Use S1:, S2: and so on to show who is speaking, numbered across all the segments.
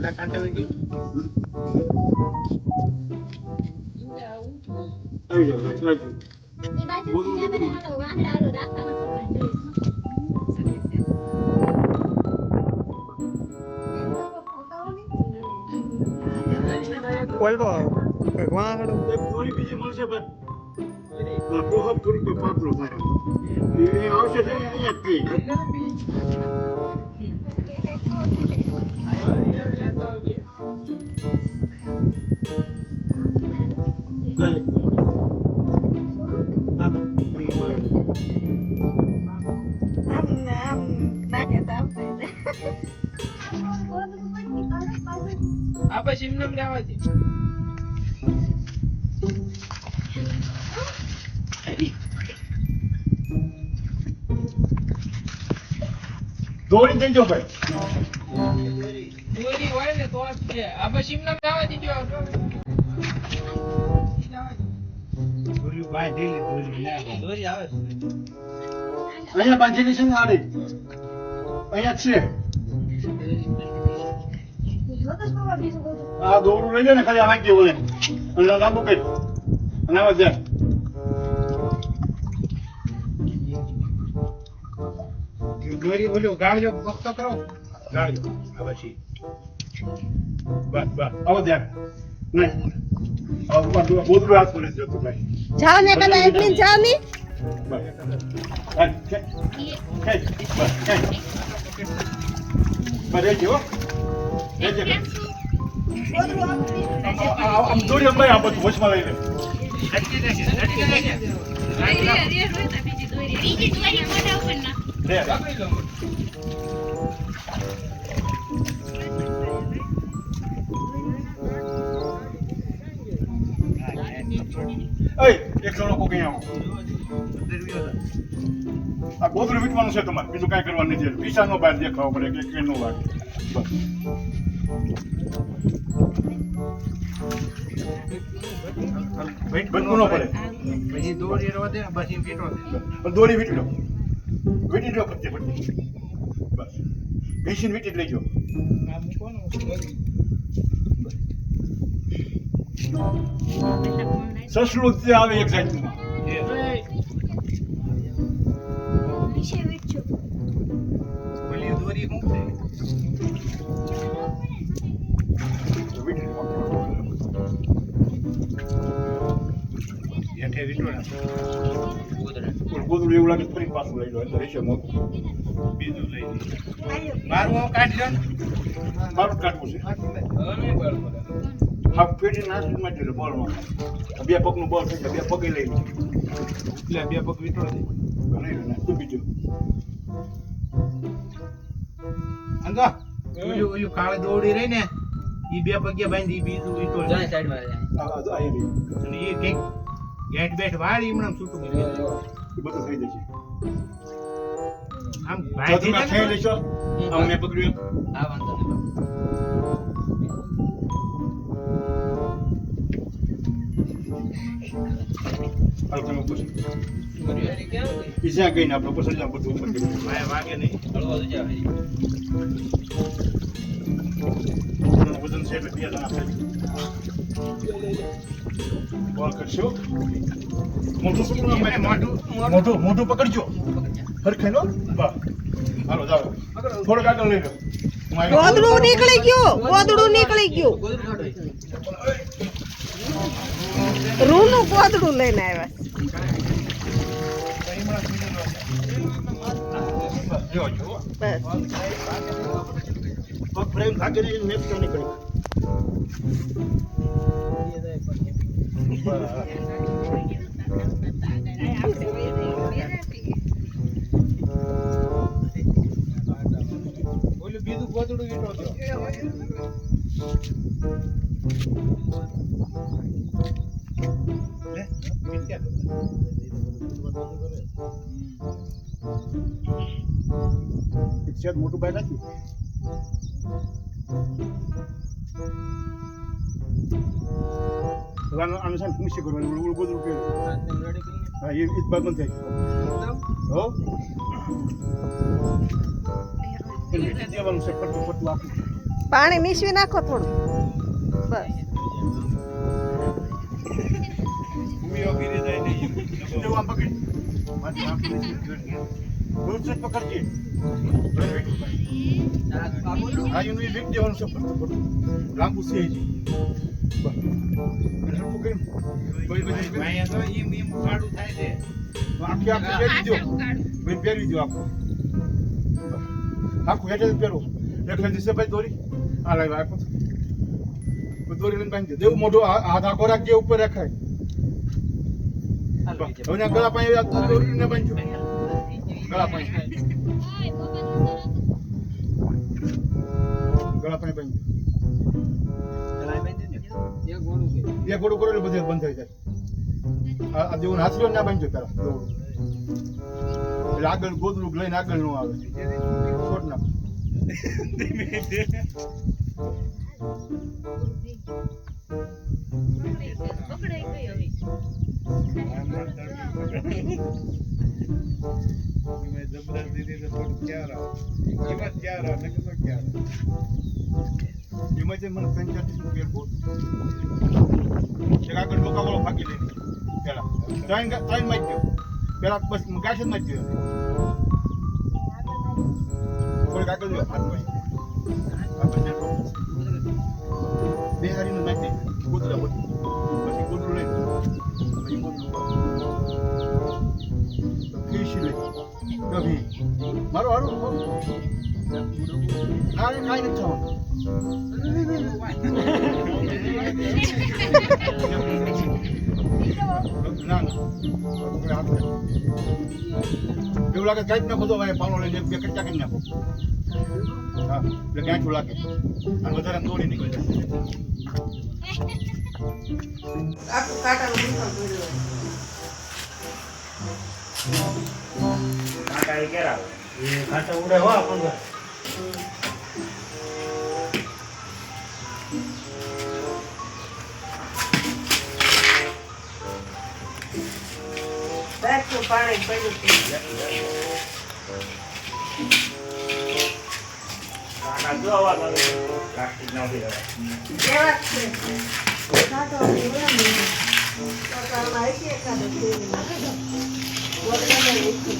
S1: બધા કાંટો વહી ગયો.
S2: આવી જાઓ, આવી જાઓ.
S3: એ બાજુ બીજા બધા હાલો વાંદરા હાલો રાખવાનો
S2: એક દોરી બીજી મળશે પણ આપણો હબ થોડુંક તો પાતળો થાય. એ આવશે તો અહીંયા જ તે. કાંઈ. આ ફ્રી મળે.
S1: આ પછી એમને એમ રહેવા દે.
S2: દોરી દેજો ભાઈ
S1: છે. આ
S2: દોરી ભાઈ ઢીલી દોરી ના
S1: દોરી આવે
S2: અહીંયા બાંધેલી છે ને આડે? અહીંયા છે. આ દોરું લઈ લે ને ખાલી આવા જેવું અને લાંબુ કઈ અને આવા જાય. દોરી બોલ્યો ગાળજો વખતો કરો. ગાળજો આ પછી.
S4: જાઓ ને કદા એકલી જાઓ ની
S2: આમ દોરી અંબાઈ આ બધું વચમાં લઈ લે.
S3: બીજી દોરી. મોઢા ઉપર નાખ.
S2: લે લે.
S1: પકડી લો.
S2: એક જણો કોક અહીંયા આવો. આ ગોદડું વીટવાનું છે તમારે બીજું કાંઈ કરવાનું નથી. પૈસાનો બહાર દેખાવો પડે કે કેનો બહાર બસ. ભટકવું ન પડે.
S1: પછી દોરી રહેવા દે પછી એમ
S2: પણ દોરી વીટી લો. વીટી લો ફરતે ફરતે. બસ. ઘસીને વીટી જ લેજો. સસલું જ આવે એક. પણ ગોદડું એવું લાગે ફરી પાછું લઈ લો અંદર રહેશે મોટું
S1: બીજું લઈ લે. બારમું આમ લો ને.
S2: મારું કાઢવું છે
S1: હવે નહીં બળ પડે.
S2: હા પેટી નાસી માં જ બોલમાં બે પગનું બોલ થઈ જાય બે પગે લઈ લો
S1: લે, બે પગ વીંટો દે.
S2: નહીં લે તું બીજું
S1: અંગો, ઓલું ઓલું કાળી દોરડી રહી ને ઈ બે પગ્યા બાંધી ઈ બીજું.
S2: આ આ આ એ રહ્યું.
S1: અને ઈ કંઈક ગેટ બેટ વાળી હમણાં છૂટું.
S2: એ બધું થઈ જશે
S1: આમ ભાઈ
S2: તમે ખેઈ લેશો આમ મેં પકડ્યું હાલ પૂછો જ્યાં ગઈને આપણે જ્યાં બધું
S1: વાગે નહીં
S2: વજન છે એટલે બે જણા બોલ મોટું
S1: મોઢું
S2: પકડજો હરખે નો આગળ લઈ લો
S4: નીકળી ગયું નીકળી ગયું. ગોદડું લઈને આવ્યા.
S1: બીજું
S2: એક છે મોટું બાય નથી આનું આનું છે ને પૂછી કરવાનું? ઓલું ગોદડું પહેર્યું હા એ એ બાદ બંધ થાય. હો? દેવાનું છે પટલું પટલું આખું
S4: પાણી મીસવી નાખો થોડું. બસ.
S1: ભૂમિઓ ગીરી જાય ને ઈ.
S2: આમ પકડી. છે પકડજે. એ વીટી દેવાનું છે. લાંબુ છે ભાઈ દોરી. લઈને બાંધી દે દેવું હાથ આખો રાખજે ઉપર રખાય. હવે ના ગળા પાસે આ દોરીને બાંધજો ગળા પાસે cola para બાંધજો બે ગોળું કરો એટલે બધું બંધ થઈ જાય. આ જેવું હાથ ના બનજો પેલા એટલે આગળ ગોદડું લઈને આગળનું આવે. છોડ નાખો.
S1: જબરદસ્તી થી તો થોડું ક્યાં રહો? એમાં ક્યાં રહો? નકર તો ક્યાં રહો?
S2: જે મને ચાર દિવસનું પેટ બહુ એક આગળ ડોકાવાળો ભાગી લે પેલા ત્રણ ત્રણમાં ગયો પેલા બસ ગાંઠમાં ગયો. કોઈ કાગળ ગયો હાથમાં ડોક બે હારીનું નાખી ગભી મારો હારું ના કાંઈ નથી થવાનું. ના ના. લઈ. એવું લાગે કઈ જ નાખો તો ભાઈ પાવડો એક, બે કચ્ચા કરી નાખો. હા, એટલે ગાંઠું લાગે. અને વધારે દોડી નીકળી જાય.
S4: પીળું
S1: કાંટા એ ક્યારે આવે કાંટા ઉડે હો આપણને
S4: પાણી પડ્યું હતું.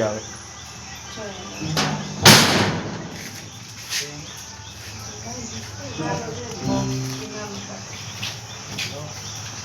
S1: આવે
S2: Thank
S4: you.